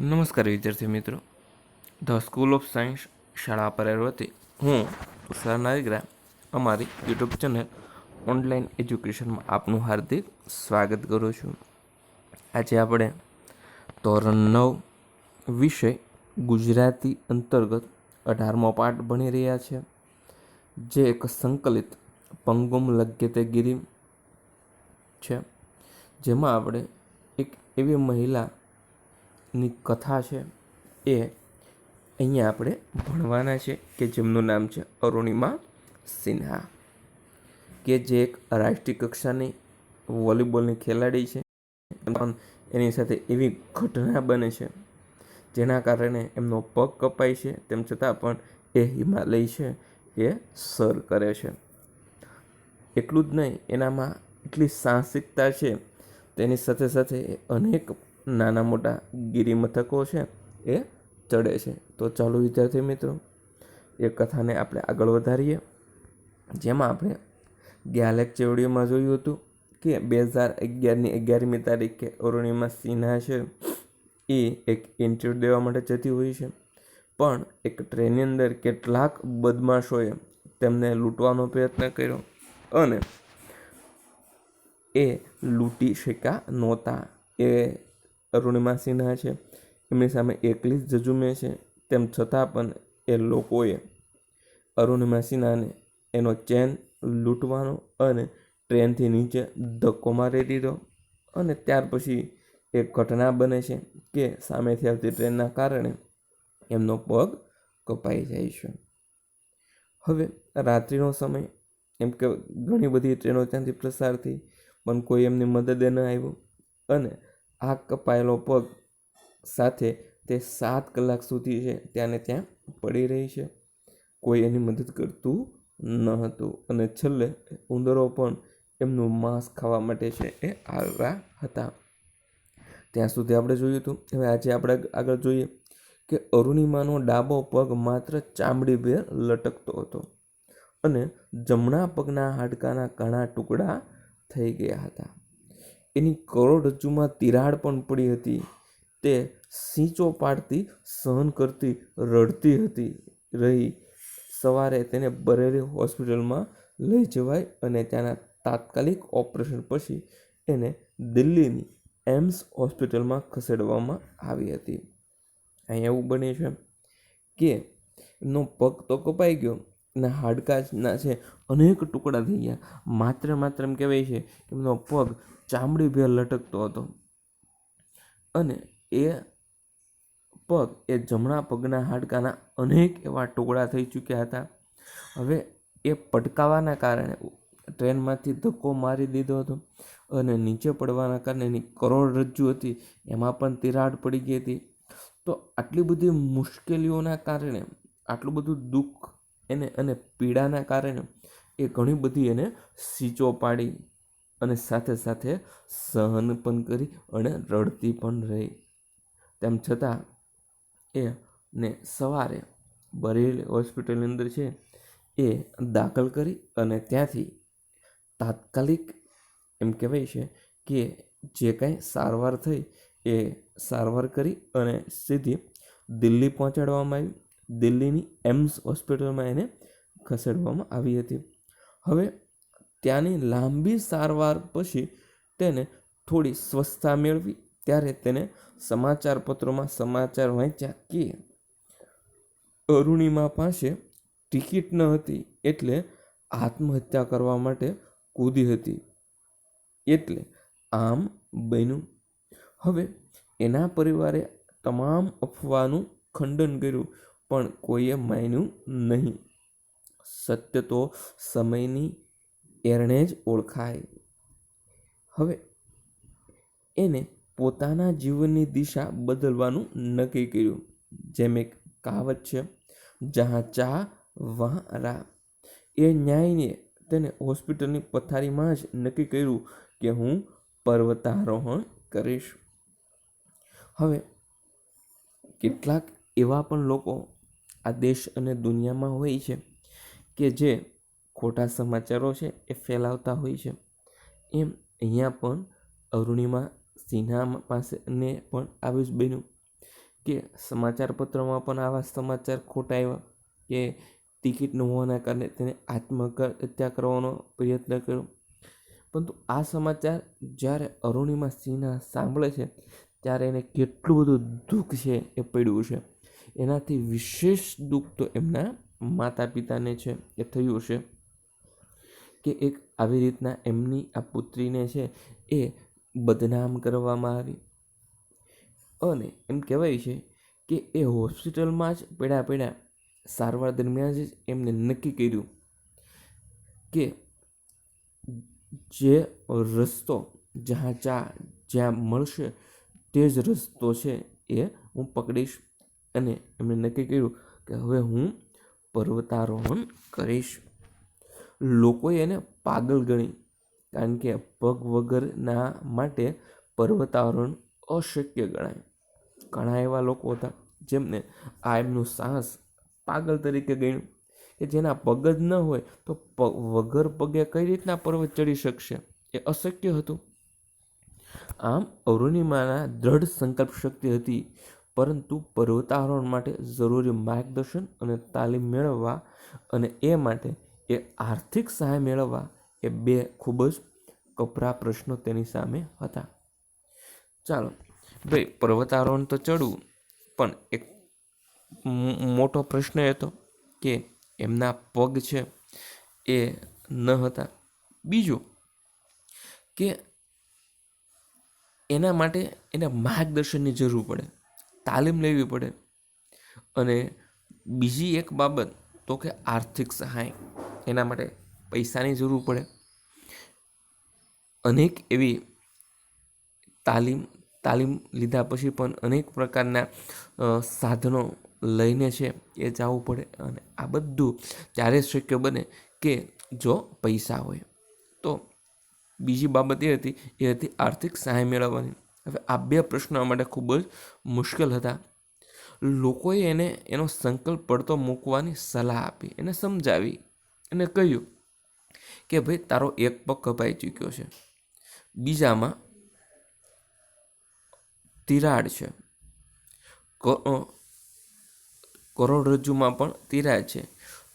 નમસ્કાર વિદ્યાર્થી મિત્રો. ધ સ્કૂલ ઓફ સાયન્સ શાળા પરેર વતી હું તુષાર નારીગ્રા અમારી યુટ્યુબ ચેનલ ઓનલાઈન એજ્યુકેશનમાં આપનું હાર્દિક સ્વાગત કરું છું. આજે આપણે ધોરણ નવ વિષય ગુજરાતી અંતર્ગત અઢારમો પાઠ ભણી રહ્યા છે. જે એક સંકલિત પંગુમ લગ્યતે ગિરી છે. જેમાં આપણે એક એવી મહિલાની કથા છે એ અહીંયા આપણે ભણવાના છે કે જેમનું નામ છે અરુણિમા સિન્હા, કે જે એક રાષ્ટ્રીય કક્ષાની વોલીબોલની ખેલાડી છે. એની સાથે એવી ઘટના બને છે જેના કારણે એમનો પગ કપાય છે. તેમ છતાં પણ એ હિમાલય છે એ સર કરે છે. એટલું જ નહીં, એનામાં એટલી સાહસિકતા છે. તેની સાથે સાથે અનેક નાના મોટા ગિરિમથકો છે, એ ચડે છે. તો ચાલો વિદ્યાર્થી મિત્રો, એ કથાને આપણે આગળ વધારીએ. જેમાં આપણે ગયા લેક્ચર વિડીયોમાં જોયું હતું કે બે હજાર અગિયારની અગિયારમી તારીખે અરુણિમા સિન્હા છે, એ એક ઇન્ટરવ્યૂ દેવા માટે જતી હોય છે. પણ એક ટ્રેનની અંદર કેટલાક બદમાશોએ તેમને લૂંટવાનો પ્રયત્ન કર્યો અને એ લૂંટી શક્યા નહોતા. એ અરુણિમા સિન્હા છે. એમની સામે એકલી જ જજુમે છે. તેમ છતાં પણ એ લોકોએ અરુણિમા સિન્હાને એનો ચેન લૂંટવાનો અને ટ્રેનથી નીચે ધક્કો મારી દીધો અને ત્યાર પછી એક ઘટના બને છે કે સામેથી આવતી ટ્રેનના કારણે એમનો પગ કપાઈ જાય છે. હવે રાત્રિનો સમય, એમ કે ઘણી બધી ટ્રેનો ત્યાંથી પ્રસાર થઈ પણ કોઈ એમની મદદે ન આવ્યું અને આ કપાયેલો પગ સાથે તે સાત કલાક સુધી છે, ત્યાંને ત્યાં પડી રહી છે. કોઈ એની મદદ કરતું ન હતું અને છેલ્લે ઉંદરો પણ એમનું માંસ ખાવા માટે છે એ આવ્યા હતા. ત્યાં સુધી આપણે જોયું હતું. હવે આજે આપણે આગળ જોઈએ કે અરુણિમાનો ડાબો પગ માત્ર ચામડી ભેર લટકતો હતો અને જમણા પગના હાડકાના ઘણા ટુકડા થઈ ગયા હતા. એની કરોડરજ્જુમાં તિરાડ પણ પડી હતી. તે સીંચો પાડતી, સહન કરતી, રડતી હતી. રહી સવારે તેને બરેલી હોસ્પિટલમાં લઈ જવાય અને ત્યાંના તાત્કાલિક ઓપરેશન પછી એને દિલ્હીની એમ્સ હોસ્પિટલમાં ખસેડવામાં આવી હતી. અહીંયા એવું બને છે કે એમનો પગ તો કપાઈ ગયો અને હાડકાના છે. અનેક ટુકડા થઈ ગયા. માત્ર માત્ર એમ કહેવાય છે કે એમનો પગ ચામડી ભેર લટકતો હતો. અને એ પગ, એ જમણા પગના હાડકાના અનેક એવા ટુકડા થઈ ચૂક્યા હતા. હવે એ પટકાવાના કારણે ટ્રેનમાંથી ધક્કો મારી દીધો હતો અને નીચે પડવાના કારણે એની કરોડરજ્જુ હતી, એમાં પણ તિરાડ પડી ગઈ હતી. તો આટલી બધી મુશ્કેલીઓના કારણે, આટલું બધું દુઃખ એને અને પીડાના કારણે એ ઘણી બધી એને સીચો પાડી. અને સાથે સાથે સહન પણ કરી અને રડતી પણ રહી. તેમ છતાં એ ને સવારે બરેલી હોસ્પિટલની અંદર છે એ દાખલ કરી અને ત્યાંથી તાત્કાલિક એમ કહેવાય છે કે જે કાંઈ સારવાર થઈ એ સારવાર કરી અને સીધી દિલ્હી પહોંચાડવામાં આવી. દિલ્હીની એમ્સ હોસ્પિટલમાં એને ખસેડવામાં આવી હતી. હવે ત્યાંની લાંબી સારવાર પછી તેને થોડી સ્વસ્થતા મેળવી. ત્યારે તેને સમાચાર પત્રોમાં સમાચાર વાંચ્યા કે અરુણિમા પાસે ટિકિટ ન હતી એટલે આત્મહત્યા કરવા માટે કૂદી હતી. એટલે આમ બન્યું. હવે એના પરિવારે તમામ અફવાનું ખંડન કર્યું, પણ કોઈએ માન્યું નહીં. સત્ય તો સમયની એરણે જ ઓળખાય. હવે, એને પોતાના જીવનની દિશા બદલવાનું નક્કી કર્યું, જેમ એક કહાવત છે, જહાં ચા વહાં રા એ ન્યાયને તેને હોસ્પિટલની પથારીમાં જ નક્કી કર્યું કે હું પર્વતારોહણ કરીશ. હવે, કેટલાક એવા પણ લોકો આ દેશ અને દુનિયામાં હોય છે કે જે ખોટા સમાચારો છે એ ફેલાવતા હોય છે. એમ અહીંયા પણ અરુણિમા સિન્હા પાસે ને પણ આવ્યું જ બન્યું કે સમાચાર પત્રમાં પણ આવા સમાચાર ખોટા આવ્યા કે ટિકિટ ન હોવાના કારણે તેને આત્મહત્યા કરવાનો પ્રયત્ન કર્યો. પરંતુ આ સમાચાર જ્યારે અરુણિમા સિન્હા સાંભળે છે ત્યારે એને કેટલું બધું દુઃખ છે એ પડ્યું છે. એનાથી વિશેષ દુઃખ તો એમના માતા પિતાને છે, એ થયું છે કે એક આવી રીતના એમની આ પુત્રીને છે એ બદનામ કરવામાં આવી. અને એમ કહેવાય છે કે એ હોસ્પિટલમાં જ પડ્યા પડ્યા સારવાર દરમિયાન જ એમને નક્કી કર્યું કે જે રસ્તો જ્યાં ચા જ્યાં મળશે તે જ રસ્તો છે એ હું પકડીશ. અને એમણે નક્કી કર્યું કે હવે હું પર્વતારોહણ કરીશ. લોકોએ એને પાગલ ગણી. કારણ કે પગ વગરના માટે પર્વતારોહણ અશક્ય ગણાય. ઘણા એવા લોકો હતા જેમને આ એમનું સાહસ પાગલ તરીકે ગણ્યું. કે જેના પગ જ ન હોય તો વગર પગે કઈ રીતના પર્વત ચડી શકશે? એ અશક્ય હતું. આમ અરુણિમાના દ્રઢ સંકલ્પ શક્તિ હતી. પરંતુ પર્વતારોહણ માટે જરૂરી માર્ગદર્શન અને તાલીમ મેળવવા અને એ માટે એ આર્થિક સહાય મેળવવા એ બે ખૂબ જ કપરા પ્રશ્નો તેની સામે હતા. ચાલો, ભાઈ, પર્વતારોહણ તો ચડવું, પણ એક મોટો પ્રશ્ન એ હતો કે એમના પગ છે એ ન હતા. બીજું કે એના માટે એને માર્ગદર્શનની જરૂર પડે, તાલીમ લેવી પડે અને બીજી એક બાબત તો કે આર્થિક સહાય એના માટે પૈસાની જરૂર પડે. અનેક એવી તાલીમ તાલીમ લીધા પછી પણ અનેક પ્રકારના સાધનો લઈને છે એ જવું પડે અને આ બધું ત્યારે શક્ય બને કે જો પૈસા હોય. તો બીજી બાબત એ હતી એ હતી આર્થિક સહાય મેળવવાની. હવે આ બે પ્રશ્નો માટે ખૂબ જ મુશ્કેલ હતા. લોકોએ એને એનો સંકલ્પ પડતો મૂકવાની સલાહ આપી, એને સમજાવી અને કહ્યું કે ભાઈ, તારો એક પગ કપાઈ ચૂક્યો છે. બીજામાં તિરાડ છે. કરોડરજ્જુમાં પણ તિરાડ છે.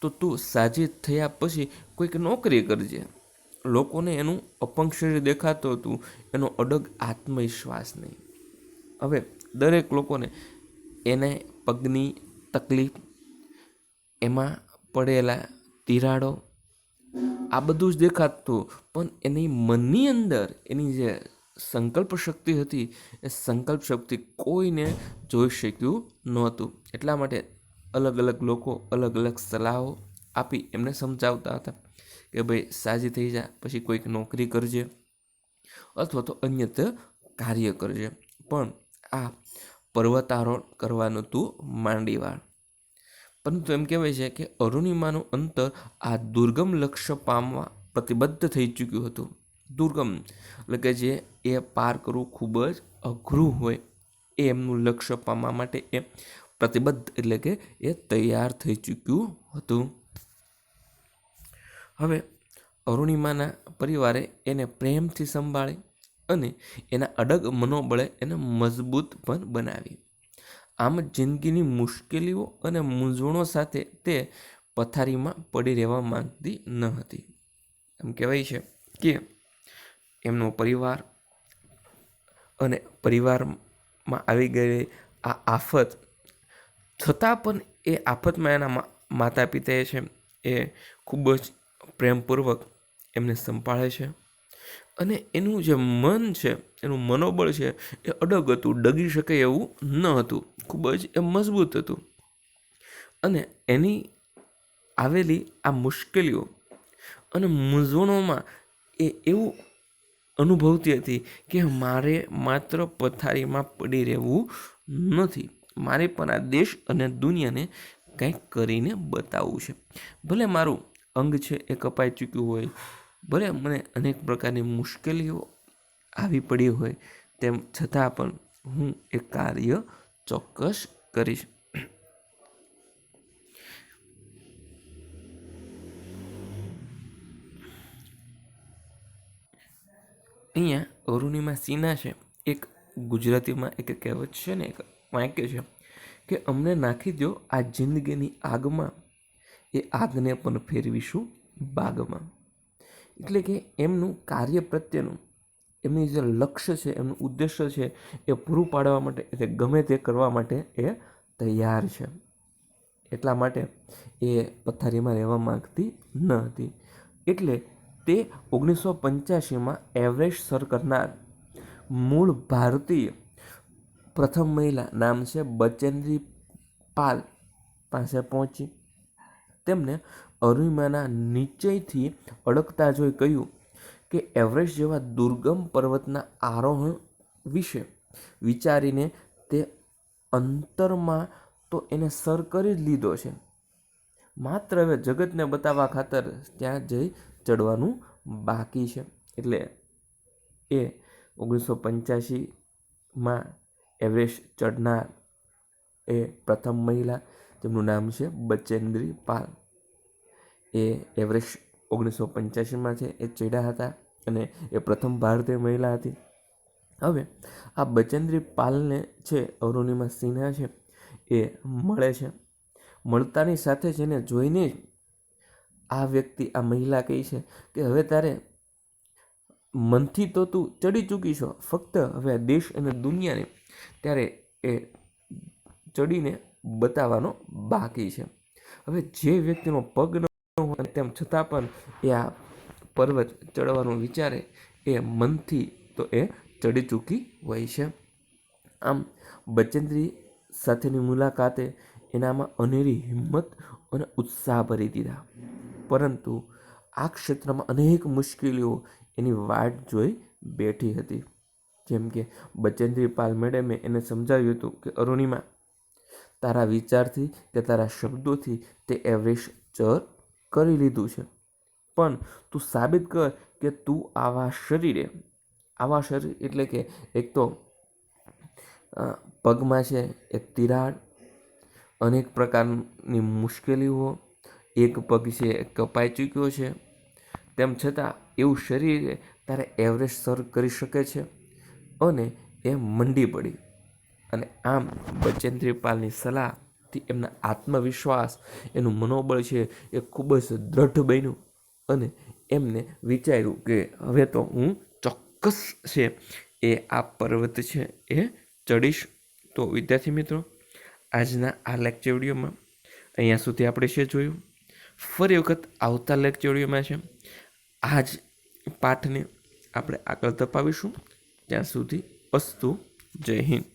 તો તું સાજી થયા પછી કોઈક નોકરી કરજે. લોકોને એનું અપંગ શરીર દેખાતું હતું એનો અડગ આત્મવિશ્વાસ નહીં. હવે દરેક લોકોને એને પગની તકલીફ, એમાં પડેલા તિરાડો, આ બધું જ દેખાતું. પણ એની મનની અંદર એની જે સંકલ્પ શક્તિ હતી, એ સંકલ્પ શક્તિ કોઈને જોઈ શક્યું નહોતું. એટલા માટે અલગ અલગ લોકો અલગ અલગ સલાહો આપી એમને સમજાવતા હતા કે ભાઈ સાજી થઈ જા, પછી કોઈક નોકરી કરજે, અથવા તો અન્યત્ર કાર્ય કરજે. પણ આ પર્વતારોહણ કરવાનું હતું માંડીવાળ. પરંતુ એમ કહેવાય છે કે અરુણિમાનું અંતર આ દુર્ગમ લક્ષ્ય પામવા પ્રતિબદ્ધ થઈ ચૂક્યું હતું. દુર્ગમ એટલે કે જે એ પાર કરવું ખૂબ જ અઘરું હોય, એ એમનું લક્ષ્ય પામવા માટે એ પ્રતિબદ્ધ એટલે કે એ તૈયાર થઈ ચૂક્યું હતું. હવે અરુણિમાના પરિવારે એને પ્રેમથી સંભાળી અને એના અડગ મનોબળે એને મજબૂત પણ બનાવી આમ જિંદગીની મુશ્કેલીઓ અને મૂંઝવણો સાથે તે પથારીમાં પડી રહેવા માંગતી ન હતી. એમ કહેવાય છે કે એમનો પરિવાર અને પરિવારમાં આવી ગયેલી આ આફત, છતાં પણ એ આફતમાં એના માતા પિતાએ છે એ ખૂબ જ પ્રેમપૂર્વક એમને સંભાળે છે. અને એનું જે મન છે, એનું મનોબળ છે, એ અડગ હતું, ડગી શકે એવું ન હતું. ખૂબ જ એ મજબૂત હતું. અને એની આવેલી આ મુશ્કેલીઓ અને મૂંઝવણોમાં એ એવું અનુભવતી હતી કે મારે માત્ર પથારીમાં પડી રહેવું નથી. મારે પણ આ દેશ અને દુનિયાને કંઈક કરીને બતાવવું છે. ભલે મારું અંગ છે એ કપાઈ ચૂક્યું હોય ભલે મને અનેક પ્રકારની મુશ્કેલીઓ આવી પડી હોય, તેમ છતાં પણ હું એ કાર્ય ચોક્કસ કરીશ. અહીંયા અરુણિમા સિન્હા છે. એક ગુજરાતીમાં એક કહેવત છે ને, એક વાક્ય છે કે, અમને નાખી દો આ જિંદગીની આગમાં, એ આગને પણ ફેરવીશું બાગમાં. એટલે કે એમનું કાર્ય પ્રત્યેનું, એમની જે લક્ષ્ય છે, એમનું ઉદ્દેશ્ય છે, એ પૂરું પાડવા માટે, એટલે ગમે તે કરવા માટે એ તૈયાર છે. એટલા માટે એ પથારીમાં રહેવા માંગતી ન હતી. એટલે તે ઓગણીસો પંચ્યાસીમાં એવરેસ્ટ સર કરનાર મૂળ ભારતીય પ્રથમ મહિલા નામ છે બચેન્દ્રી પાલ પાસે પહોંચી. તેમને અરુણિમાના નિશ્ચયથી અડકતા જોઈ કહ્યું કે એવરેસ્ટ જેવા દુર્ગમ પર્વતના આરોહણ વિશે વિચારીને તે અંતરમાં તો એને સર કરી જ લીધો છે. માત્ર હવે જગતને બતાવવા ખાતર ત્યાં જઈ ચડવાનું બાકી છે. એટલે એ ઓગણીસો પંચ્યાસીમાં એવરેસ્ટ ચડનાર એ પ્રથમ મહિલા, જેમનું નામ છે બચેન્દ્રી પાલ એ એવરેસ્ટ ઓગણીસો પંચ્યાસીમાં છે, એ ચડ્યા હતા અને એ પ્રથમ ભારતીય મહિલા હતી. હવે આ બચેન્દ્રી પાલને છે, અરુણિમા સિન્હા છે, એ મળે છે. મળતાની સાથે જ એને જોઈને જ આ વ્યક્તિ, આ મહિલા કહી છે કે, હવે તારે મનથી તો તું ચડી ચૂકી છો, ફક્ત હવે દેશ અને દુનિયાને ત્યારે એ ચડીને બતાવવાનો બાકી છે. હવે જે વ્યક્તિનો પગ હોય તેમ છતાં પણ એ આ પર્વત ચડવાનું વિચારે એ મનથી તો એ ચડી ચૂકી હોય છે. આમ બચેન્દ્રી સાથેની મુલાકાતે એનામાં અનેરી હિંમત અને ઉત્સાહ ભરી દીધા. પરંતુ આ ક્ષેત્રમાં અનેક મુશ્કેલીઓ એની વાટ જોઈ બેઠી હતી. જેમ કે બચેન્દ્રી પાલ મેડમે એને સમજાવ્યું હતું કે, અરુણિમા, તારા વિચારથી કે તારા શબ્દોથી તે એવરેસ્ટ ચર કરી લીધું છે. પણ તું સાબિત કર કે તું આવા શરીરે, આવા શરીર એટલે કે એક તો પગમાં છે, એક તિરાડ, અનેક પ્રકારની મુશ્કેલીઓ, એક પગ છે કપાઈ ચૂક્યો છે. તેમ છતાં એવું શરીર તારે એવરેસ્ટ સર કરી શકે છે અને એ મંડી પડી. અને આમ બચેન્દ્રી પાલની સલાહથી એમના આત્મવિશ્વાસ, એનું મનોબળ છે એ ખૂબ જ દ્રઢ બન્યું અને એમને વિચાર્યું કે હવે તો હું ચોક્કસ છે એ આ પર્વત છે એ ચડીશ. તો વિદ્યાર્થી મિત્રો, આજના આ લેક્ચર વિડીયોમાં અહીંયા સુધી આપણે છે જોયું. ફરી વખત આવતા લેક્ચર વિડીયોમાં છે. આ જ પાઠને આપણે આગળ તપાવીશું ત્યાં સુધી અસ્તુ, જય હિન્દ.